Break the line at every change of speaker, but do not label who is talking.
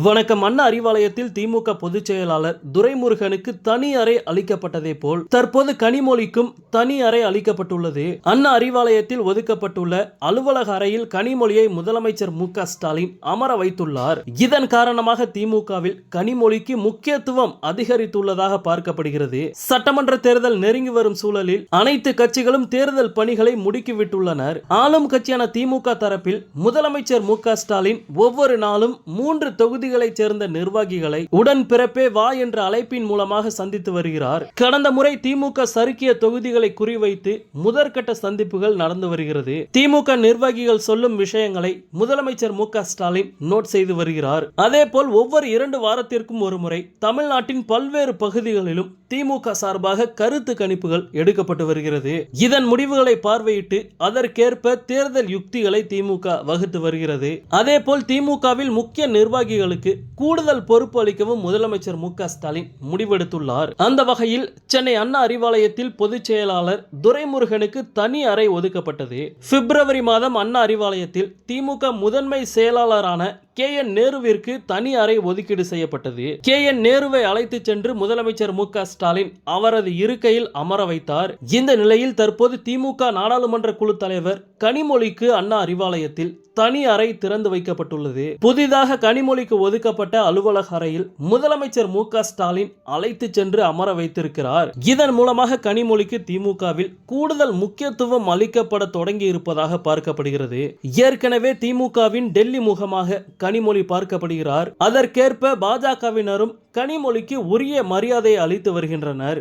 வணக்கம். அண்ணா அறிவாலயத்தில் திமுக பொதுச் செயலாளர் துரைமுருகனுக்கு தனி அறை அளிக்கப்பட்டதை போல் தற்போது கனிமொழிக்கும் தனி அறை அளிக்கப்பட்டுள்ளது. அண்ணா அறிவாலயத்தில் ஒதுக்கப்பட்டுள்ள அலுவலக அறையில் கனிமொழியை முதலமைச்சர் மு க ஸ்டாலின் அமர வைத்துள்ளார். இதன் காரணமாக திமுகவில் கனிமொழிக்கு முக்கியத்துவம் அதிகரித்துள்ளதாக பார்க்கப்படுகிறது. சட்டமன்ற தேர்தல் நெருங்கி வரும் சூழலில் அனைத்து கட்சிகளும் தேர்தல் பணிகளை முடுக்கிவிட்டுள்ளனர். ஆளும் கட்சியான திமுக தரப்பில் முதலமைச்சர் மு க ஸ்டாலின் ஒவ்வொரு நாளும் மூன்று தொகுதி பகுதிகளைச் சேர்ந்த நிர்வாகிகளை உடன் பிறப்பே வா என்ற அழைப்பின் மூலமாக சந்தித்து வருகிறார். கடந்த முறை திமுக சறுக்கிய தொகுதிகளை குறிவைத்து முதற்கட்ட சந்திப்புகள் நடந்து வருகிறது. திமுக நிர்வாகிகள் சொல்லும் விஷயங்களை முதலமைச்சர் மு ஸ்டாலின் நோட் செய்து வருகிறார். அதேபோல் ஒவ்வொரு இரண்டு வாரத்திற்கும் ஒரு முறை தமிழ்நாட்டின் பல்வேறு பகுதிகளிலும் திமுக சார்பாக கருத்து கணிப்புகள் எடுக்கப்பட்டு வருகிறது. இதன் முடிவுகளை பார்வையிட்டு அதற்கேற்ப தேர்தல் யுக்திகளை திமுக வகுத்து வருகிறது. அதே போல் திமுகவில் முக்கிய நிர்வாகிகளுக்கு கூடுதல் பொறுப்பு அளிக்கவும் முதலமைச்சர் மு ஸ்டாலின் முடிவெடுத்துள்ளார். அந்த வகையில் சென்னை அண்ணா அறிவாலயத்தில் பொதுச் செயலாளர் துரைமுருகனுக்கு தனி அறை ஒதுக்கப்பட்டது. பிப்ரவரி மாதம் அண்ணா அறிவாலயத்தில் திமுக முதன்மை செயலாளரான கே என் நேருவிற்கு தனி அறை ஒதுக்கீடு செய்யப்பட்டது. கே என் நேருவை அழைத்து சென்று முதலமைச்சர் மு க ஸ்டாலின் அவரது இருக்கையில் அமர வைத்தார். இந்த நிலையில் தற்போது திமுக நாடாளுமன்ற குழு தலைவர் கனிமொழிக்கு அண்ணா அறிவாலயத்தில் தனி அறை திறந்து வைக்கப்பட்டுள்ளது. புதிதாக கனிமொழிக்கு ஒதுக்கப்பட்ட அலுவலக அறையில் முதலமைச்சர் மு க ஸ்டாலின் அழைத்து சென்று அமர வைத்திருக்கிறார். இதன் மூலமாக கனிமொழிக்கு திமுகவில் கூடுதல் முக்கியத்துவம் அளிக்கப்பட தொடங்கி இருப்பதாக பார்க்கப்படுகிறது. ஏற்கனவே திமுகவின் டெல்லி முகமாக கனிமொழி பார்க்கப்படுகிறார். அதற்கேற்ப பாஜகவினரும் கனிமொழிக்கு உரிய மரியாதை அளித்து வருகின்றனர்.